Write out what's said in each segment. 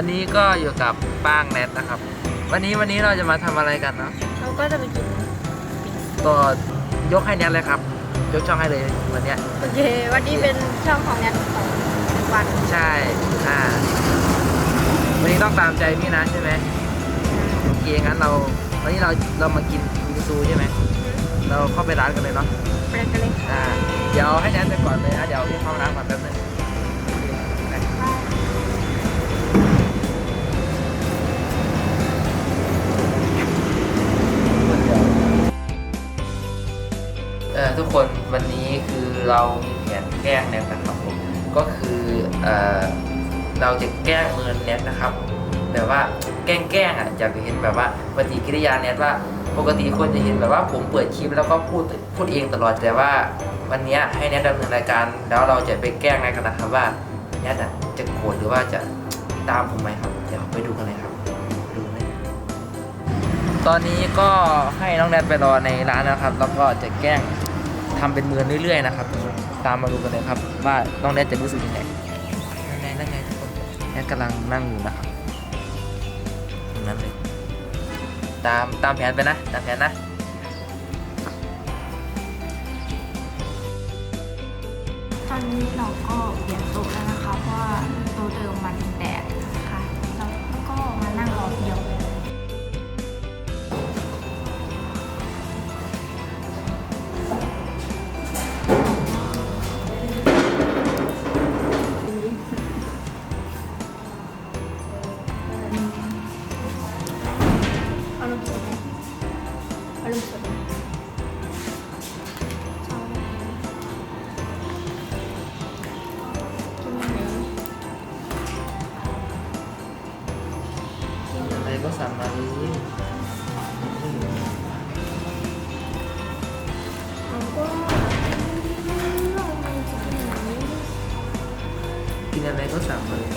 วันนี้ก็อยู่กับป้างแนทนะครับ วันนี้วันนี้เราจะมาทำอะไรกันเนาะเราก็จะไปกินก็ยกให้แนทเลยครับ ยกช่องให้เลยวันเนี้ยโอเควันนี้เป็นช่องของแนทของวันใช่อ่าวันนี้ต้องตามใจพี่นะใช่ไหมโอเคงั้นเราวันนี้เราเรามากินบิงซูใช่ไหมเราเข้าไปร้านกันเลยเนาะไปกันเลยค่ะอ่าเดี๋ยวให้แนทไปก่อนเลยนะเดี๋ยวพี่เข้าร้านก่อนแป๊บนึง ทุกคนวันนี้คือเรามีแผนแกล้งแนทนะครับผมก็คือเอ่อเราจะแกล้งเมินแนทนะครับแบบว่าแกล้งแกล้งอะอยากจะเห็นแบบว่าปฏิกิริยาแนทว่าปกติคนจะเห็นแบบว่าผมเปิดคลิปแล้วก็พูดพูดเองตลอดแต่ว่าวันนี้ให้แนทดำเนินรายการ แล้วเราจะไปแกล้งแนทกันนะครับว่าแนทอะจะโกรธหรือว่าจะตามผมไหมครับเดี๋ยวไปดูกันเลยครับดูเลยตอนนี้ก็ให้น้องแนทไปรอในร้านนะครับ แล้วก็จะแกล้ง ทำเป็นมือเรื่อยๆนะครับทุกคนตามมาดูกันเลยครับว่าน้องแนทจะรู้สึกยังไงนั่นไงนั่นไงทุกคนแนทกำลังนั่งอยู่นะครับตรงนั้นเลยตามตามแผนไปนะตามแผนนะตอนนี้เราก็เปลี่ยนโต๊ะแล้วนะคะเพราะว่าโต๊ะเดิมมัน กิน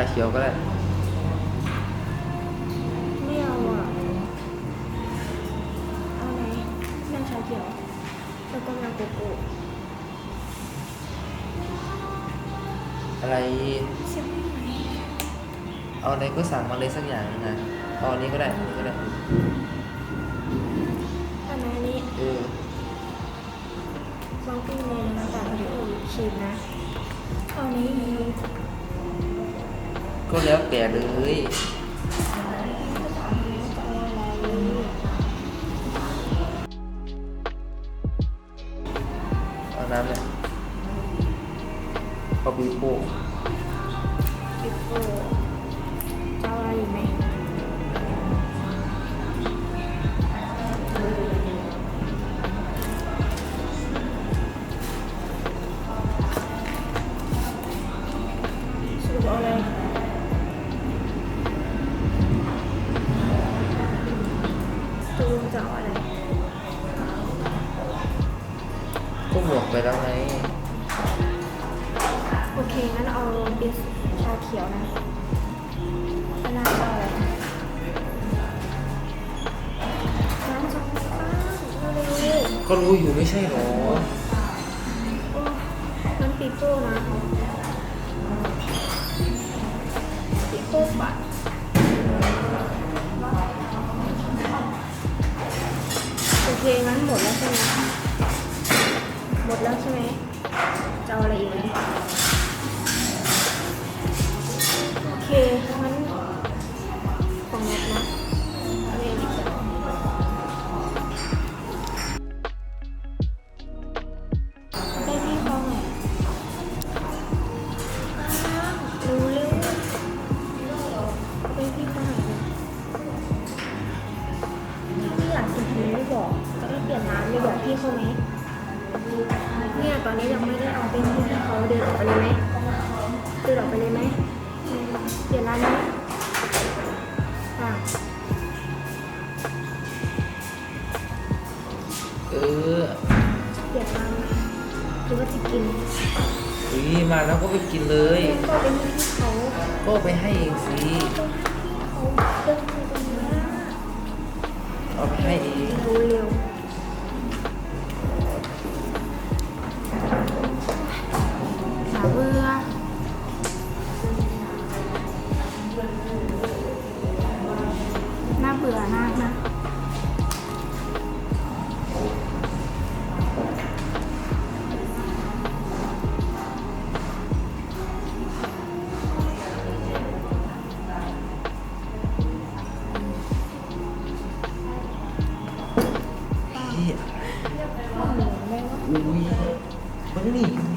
าเขียวก็ได้ไม่เอาอะ เอาไหนน้ำชาเขียว แล้วก็น้ำโกโก้อะไรเชื่อไหมเอาอะไรก็สั่งมาเลยสักอย่างหนึงนะเอาอันนี้ก็ได้อันนี้ก็ได้ อันนี้เออ บางปีในน้ำตาลโอริโอวิปครีมนะ เอานี้ ก็แล้วแต่เลย ไม่ใช่หรอ พี่เขาไหมเนี่ยตอนนี้ยังไม่ได้เอาเป็นที่พี่เขาเดินออกไปเลยไหมเดินออกไปเลยไหมเปลี่ยนร้านนี้อะเออเปลี่ยนร้านหรือว่าจะกินอุ้ยมาแล้วก็ไปกินเลย ก็เป็นที่เขาก็ไปให้เองสิเขาเดินไปตรงนี้เอาไปให้เองดูเร็ว อุ้ยมัน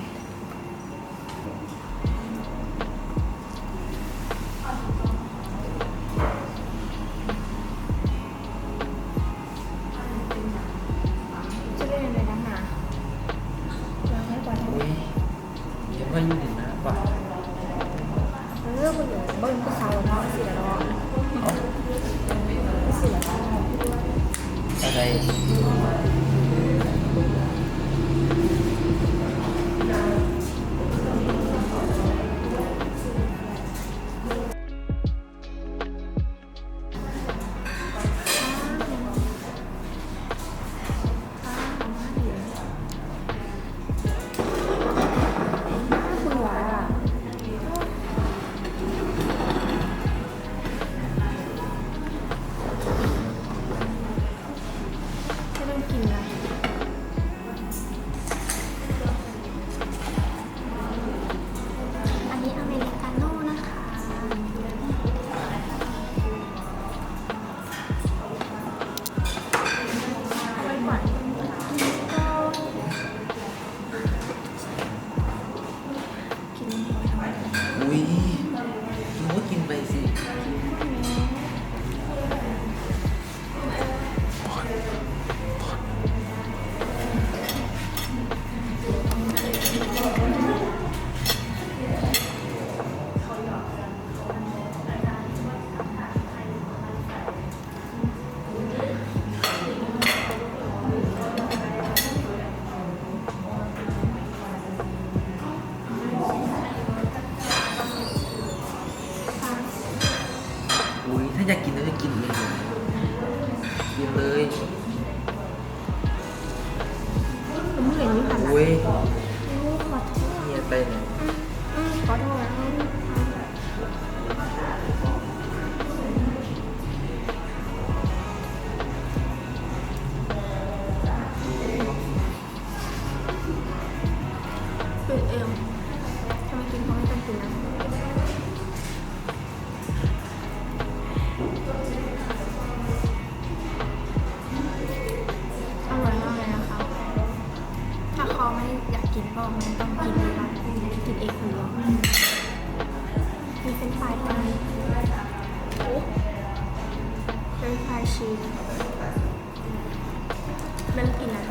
เริ่มกินแล้วกิ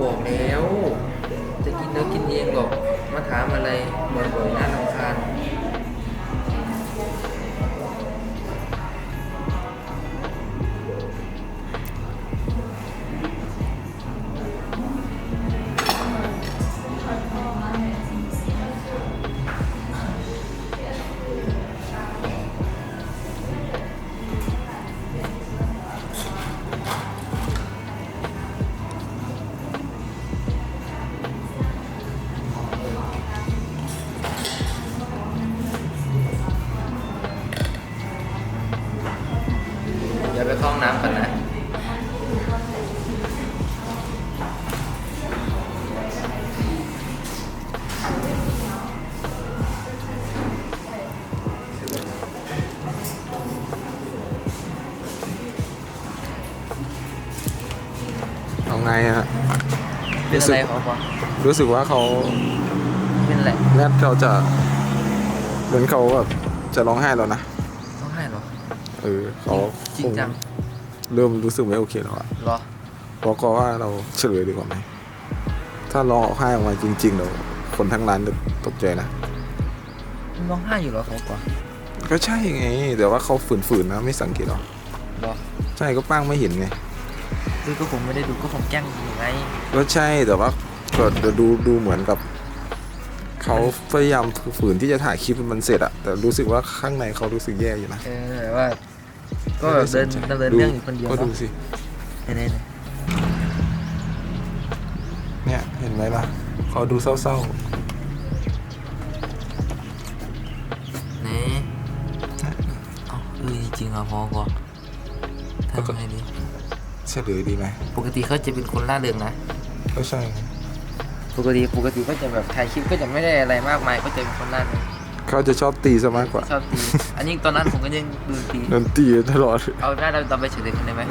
บอกแล้ว จะกินแล้วกินเองหรอก มาถามอะไรบ่อยๆนะเรา ญายอะฮะเป็นอะไรเขาบอกรู้สึกว่าเขาเป็นอะไรแนทเขาจะ เหมือนเขาแบบจะร้องไห้แล้วนะต้องให้เหรอเออเขาจริงจังเริ่มรู้สึกไม่โอเคแล้วอะเหรอบอกก็ว่าเราเฉลยดีกว่าไหมถ้าร้องออกไห้ออกมาจริงๆเดี๋ยวคนทั้งร้านจะตกใจนะร้องไห้อยู่เหรอเขาบอกก็ใช่ไงแต่ว่าเขาฝืนๆนะไม่สังเกตหรอเหรอใช่ก็ป้างไม่เห็นไง คือก็ผมไม่ได้ดูก็ผมแกล้งอยู่ไงก็ใช่แต่ว่าก็ดูดูเหมือนกับเขาพยายามฝืนที่จะถ่ายคลิปให้มันเสร็จอะแต่รู้สึกว่าข้างในเขารู้สึกแย่อยู่นะ เออแต่ว่า ก็แบบเดินดำเนินเรื่องอยู่คนเดียวก็ดูเนาะสิไหนๆเนี่ยเห็นไหมล่ะเขาดูเศร้าไหนเอาเออจริงๆอะพอก่อนทำไงดีๆ เฉลยดีไหมปกติเขาจะเป็นคนล่าเริงนะ ก็ใช่ไงปกติปกติก็จะแบบถ่ายคลิปก็จะไม่ได้อะไรมากมายก็จะเป็นคนล่าเริงเขาจะชอบตีซะมากกว่าชอบตี อันนี้ตอนนั้นผมก็ยังดูตีนันตีตลอด เอาได้เราเราไปเฉลยกันได้ไหม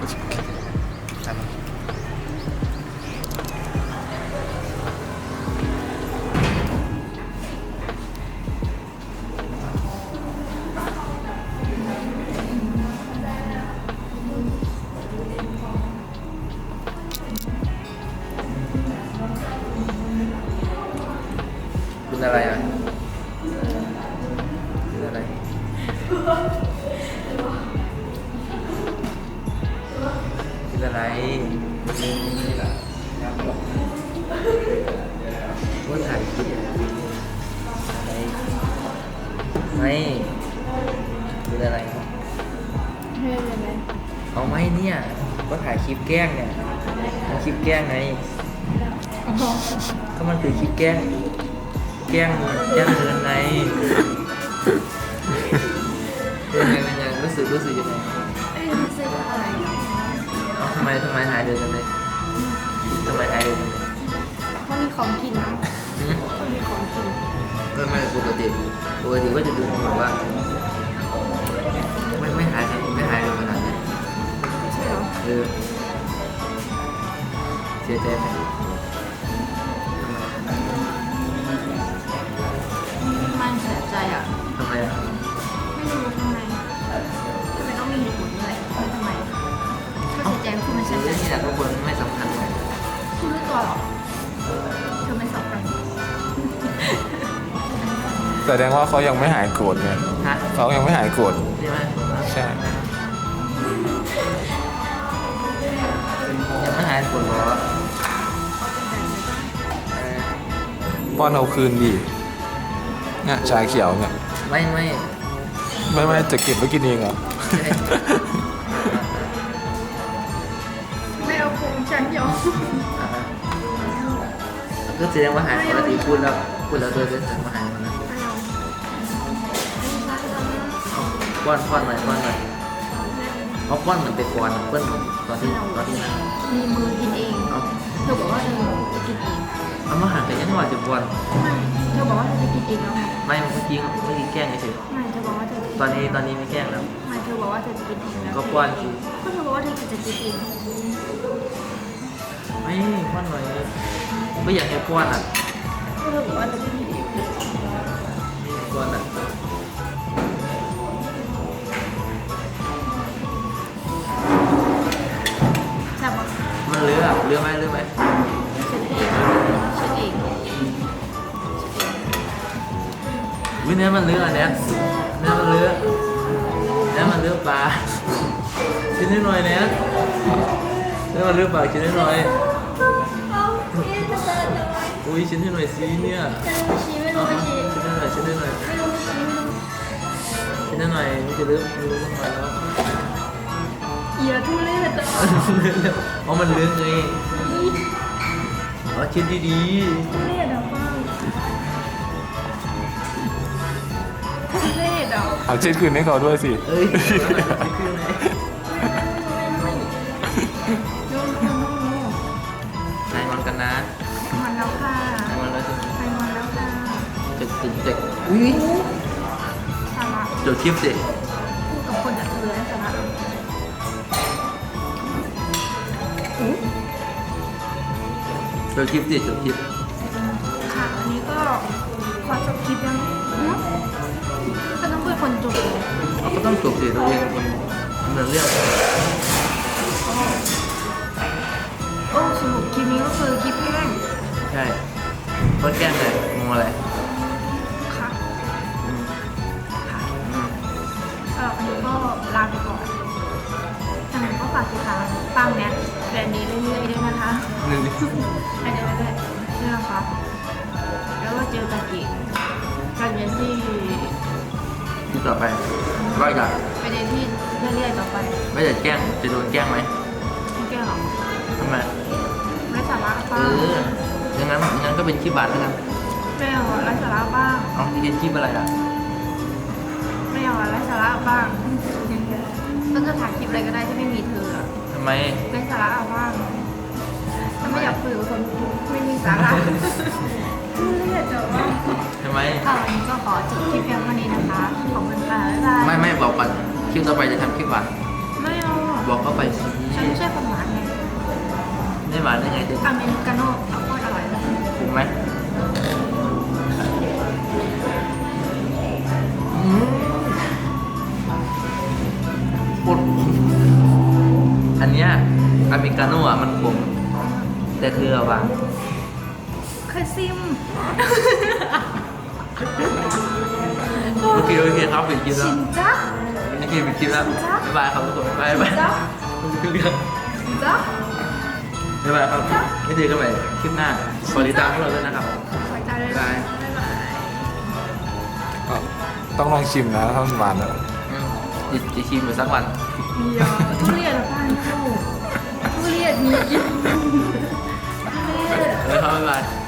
รู้สึกรู้สึกยังไงเอ้ยรู้สึกอะไรเอาทำไมทำไมหายเดินกันเลยทำไมหายเดินกันเลยเพราะมีของกินนะหืมเพราะมีของกินไม่ไม่ปกติปกติก็จะดูแบบว่าไม่ไม่หายไม่หายเลยขนาดนั้นใช่เหรอเออเสียใจไหมมันเสียใจอะทำไมอะ ไม่รู้ทำไม ทำไมต้องมีเหตุผลด้วยว่าทำไมถ้าเสียใจก็คือมันเสียใจเรื่องนี้แหละทุกคนไม่สำคัญเลยคุณรู้ตัวเหรอเธอไม่สำคัญแสดงว่าเขายังไม่หายโกรธไงฮะเขายังไม่หายโกรธใช่ไหมใช่ยังไม่หายปวดหัวเออป้อนเอาคืนดีเนี่ยชาเขียวเนี่ยไม่ไม่ไม่ไม่จะเก็บไว้กินเองเหรอใช่ ไม่เอาพุงฉันยอมอ่าก็แสดงว่าหายปกติพูดแล้วพูดแล้วโดยเป็นสังมาหายมันนะไม่เอาเอาป้อนป้อนหน่อยป้อนหน่อยเอาป้อนเหมือนแต่ก่อนอะเปิ้ลตอนที่ตอนที่นั่งมีมือกินเองเอาเธอบอกว่าเธอจะกินเองเอามาหากันยังหวะจะป้อนไม่เธอบอกว่าเธอจะกินเองแล้วไงไม่เมื่อกี้เมื่อกี้แกล้งเฉยไม่เธอบอกว่าเธอจะกินๆตอนนี้ตอนนี้ไม่แกล้งแล้วไม่เธอ บอกว่าเธอจะกินเองแล้วก็ป้อนคือก็เธอบอกว่าเธอจะกินเองไม่ป้อนหน่อยไม่อยากให้ป้อนอะก็เธอบอกว่าเธอจะกินเองไม่อยากป้อนอะใช่ปะมันเลือะเลือะไหมเลือะไหมฉันเองฉันเองวิเนื้อมันเลือะอันเนี้ยเนื้อมันเลือะ เนื้อมันเลือะปลาชิ้นนิดหน่อยเนี้ยเนื้อมันเลือะปลาชิ้นนิดหน่อยอุ้ยชิ้นนิดหน่อยสิเนี่ยชี้ไม่เอารู้เอาชี้ชิ้นนิดหน่อยชิ้นนิดหน่อยไม่รู้ชี้ไม่รู้ชิ้นนิดหน่อยมันจะเลือะมันเลือะมาแล้วเหี้ยทุเรศอะเพราะมันเลือะไงเอาชิ้นดีทุ เอาเอาเช็ดคืนให้เขาด้วยสิ เอ้ยคือไงโน้โน้โน้นนายงอนกันนะมันแล้วค่ะนายงอนแล้วจะไปมันแล้วค่ะจะจะจะอุ้ยสาระเดี๋ยวคลิปสิพูดกับคนจากเรือสาระจบคลิปสิจบคลิปค่ะวันนี้ก็ขอจบคลิปยังเป็น คนจบเลยเราก็ต้องจบสิเราเองคนดำเนินเรื่องโอ้สรุปคลิปนี้ก็คือคลิปแห้งใช่เพื่อแกล้งเลยงงอะไรค่ะอืมค่ะอืมสำหรับวันนี้ก็ลาไปก่อนทางนั้นก็ฝากติดตามปังแน็ตแบรนด์นี้เรื่อยๆด้วยนะคะหนึ่งไปเรื่อยๆนี่นะคะแล้วก็เจอกันอีกกันเรียนที่ที่ ต่อไปว่าอีกอะไปเรียนที่เรื่อยๆต่อไปไม่จะแกล้งจะโดนแกล้งไหมไม่แก้หรอกทำไมไร้สาระเอบ้างออย่างนั้นอย่างนั้นก็เป็นคลิปบาทแล้วกันไม่เอาไร้สาระบ้าง เอาที่เป็นคลิปอะไรล่ะไม่เอาไร้สาระบ้างก็จะถ่ายคลิปอะไรก็ได้ที่ไม่มีเธออะทำไม ไร้สาระเอาบ้างถ้าไม่อยากคุยกับคนไม่มีสาระ ไม่อยากจะว่าทำไมค่ะวันนี้ก็ขอจบคลิปเพียงเท่านี้นะคะ ขอบคุณค่ะบ๊ายบายไม่ไม่บอกก่อนคลิปต่อไปจะทำคลิปหวานไม่เอาอะบอกเข้าไปสิฉันไม่ใช่คนหวานไงไม่หวานได้ไงจะอเมริกาโน่เอาโคตรอร่อยเลยถูกไหมอืมปวดอันเนี้ยอเมริกาโน่อะมันขมแต่เธออะหวาน เคยซิมโอเคโอเคครับปิดคลิปแล้ชิวนจ้าโอเคปิดคลิปแล้วบ๊ายบายครับทุกคนบ๊ายบายจ้าจ้าบ๊ายบายครับไม่เจอกันใหม่คลิปหน้าขอติดตามพวกเราด้วยนะครับขอใจเลยบ๊ายบาย บ๊ายบาย ก็ต้องลองชิมนะถ้ามันหวานอะ อืมจะจะชิมอยู่สักวันเดียวทุเรียนเหรอป้าลูกทุเรียนมีกินทุเรียน บ๊ายบายบ๊ายบาย